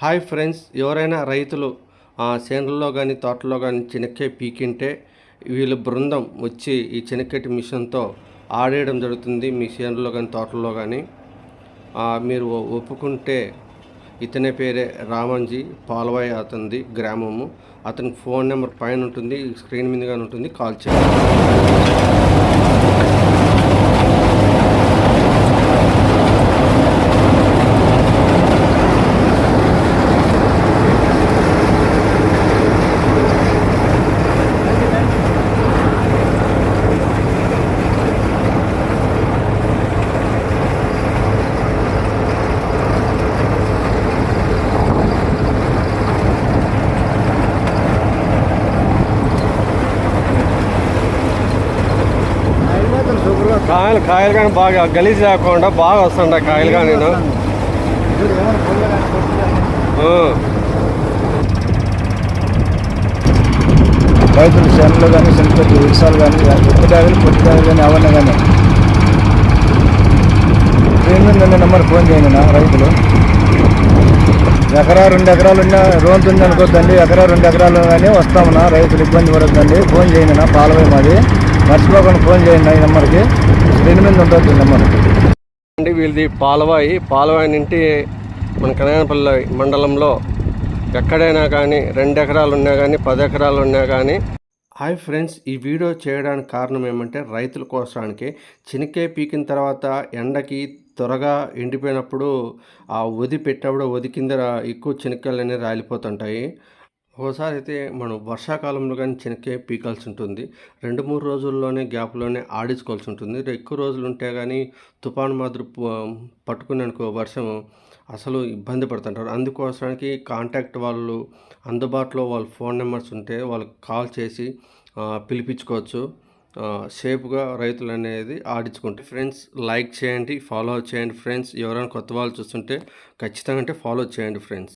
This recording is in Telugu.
హాయ్ ఫ్రెండ్స్ ఎవరైనా రైతులు చేనుల్లో కానీ తోటలో కానీ చెనక్కాయ పీకింటే వీళ్ళ బృందం వచ్చి ఈ చెనక్కటి మిషన్తో ఆడేయడం జరుగుతుంది మీ చేనుల్లో కానీ తోటల్లో కానీ మీరు ఒప్పుకుంటే ఇతని పేరే రామంజీ పాల్వాయ్ అతనిది గ్రామము. అతని ఫోన్ నెంబర్ పైన ఉంటుంది స్క్రీన్ మీదగానే ఉంటుంది కాల్ చేయండి. కాయలు కాయలు కానీ బాగా గలీజ్ లేకుండా బాగా వస్తుండ కాయలు కానీ నేను. రైతులు చేనులు కానీ శనగపతి వృక్షాలు కానీ ఎత్తుకాయలు పొట్టికాయలు కానీ అవన్నీ కానీ. ఏమిందండి నెంబర్ ఫోన్ చేయండి నా రైతులు? ఎకరా రెండు ఎకరాలు ఉన్న రోంత ఉంది అనుకోద్దండి. ఎకరా రెండు ఎకరాలు కానీ వస్తామన్నా రైతులు. ఇబ్బంది పడద్దండి. ఫోన్ చేయండి నా పాలవై మాది. మర్చిపోకుండా ఫోన్ చేయండి ఈ నెంబర్కి. దీని మీద ఉంటుంది నెంబర్. అండి వీళ్ళది పాలవాయి. పాలవాయి నుండి మన కనగానపల్లి మండలంలో ఎక్కడైనా కానీ రెండు ఎకరాలు ఉన్నా కానీ పది ఎకరాలు ఉన్నా కానీ. హాయ్ ఫ్రెండ్స్ ఈ వీడియో చేయడానికి కారణం ఏమంటే రైతుల కోసానికి చెనిక్కాయ పీకిన తర్వాత ఎండకి త్వరగా ఎండిపోయినప్పుడు ఆ వది పెట్టినప్పుడు వది కింద ఎక్కువ చెనిక్కాయలు అనేవి రాలిపోతుంటాయి. ఒకసారి అయితే మనం వర్షాకాలంలో కానీ చెనక్కాయ పీకాల్సి ఉంటుంది రెండు మూడు రోజుల్లోనే గ్యాప్లోనే ఆడించుకోవాల్సి ఉంటుంది ఎక్కువ రోజులు ఉంటే కానీ తుఫాను మాదిరి పట్టుకుని అనుకో వర్షం అసలు ఇబ్బంది పడుతుంటారు. అందుకోసానికి కాంటాక్ట్ వాళ్ళు అందుబాటులో వాళ్ళ ఫోన్ నెంబర్స్ ఉంటే వాళ్ళకి కాల్ చేసి పిలిపించుకోవచ్చు. సేఫ్గా రైతులు అనేది ఆడించుకుంటారు ఫ్రెండ్స్ లైక్ చేయండి ఫాలో చేయండి ఫ్రెండ్స్. ఎవరైనా కొత్త వాళ్ళు చూస్తుంటే ఖచ్చితంగా అంటే ఫాలో చేయండి ఫ్రెండ్స్.